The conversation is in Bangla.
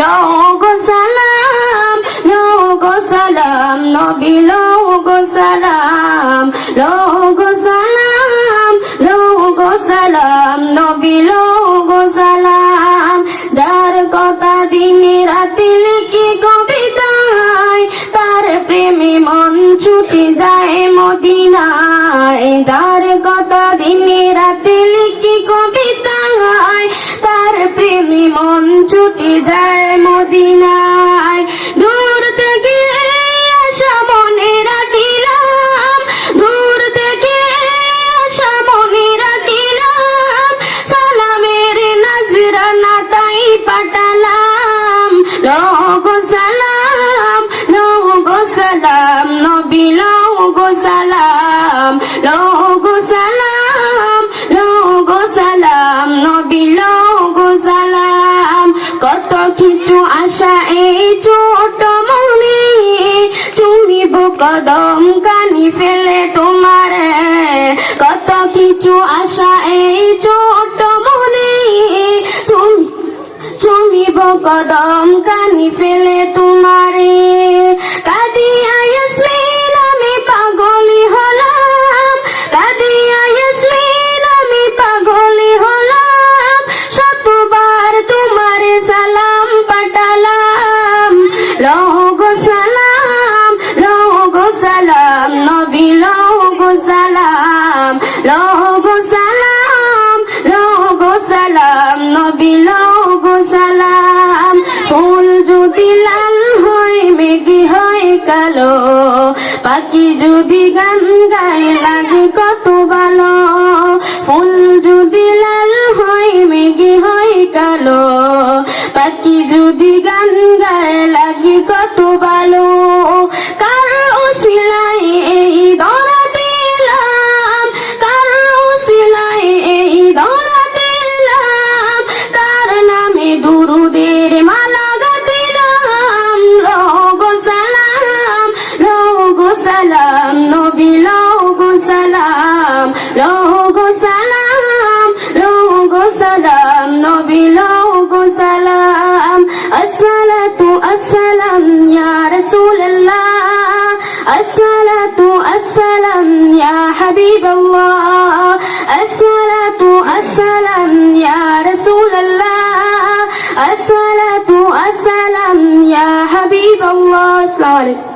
রোগো সালাম রোগো সালাম, নবী রোগো সালাম রোগো সালাম রোগো সালাম, নবী রোগো সালাম। যার কথা দিনে রাতে লিখি কবিতায়, তার প্রেমে মন ছুটি যায় মদিনায়। যা ছুটে যায় মদিনায়। দূর থেকে আশা মনে রাখিলাম। দূর থেকে আশা মনে রাখিলাম। সালামের নজরানা তাই পাঠালাম। লোগো সালাম লোগো সালাম, নবী লোগো সালাম লোগো সালাম। কদম কানি ফেলে তোমার। কত কিছু আশা এই ছোট মনে। চুমি চুমিব কদম কানি ফেলে তোমারে। কাদিয়া সালাম, লোগো সালাম লোগো সালাম, নবী লোগো সালাম। ফুল যদি লাল হয়, মেঘি হয় কালো, পাখি যদি গান গায়, লাগে কত ভালো। الصلاة السلام يا حبيب الله. الصلاة السلام يا رسول الله. الصلاة السلام يا حبيب الله. السلام عليكم.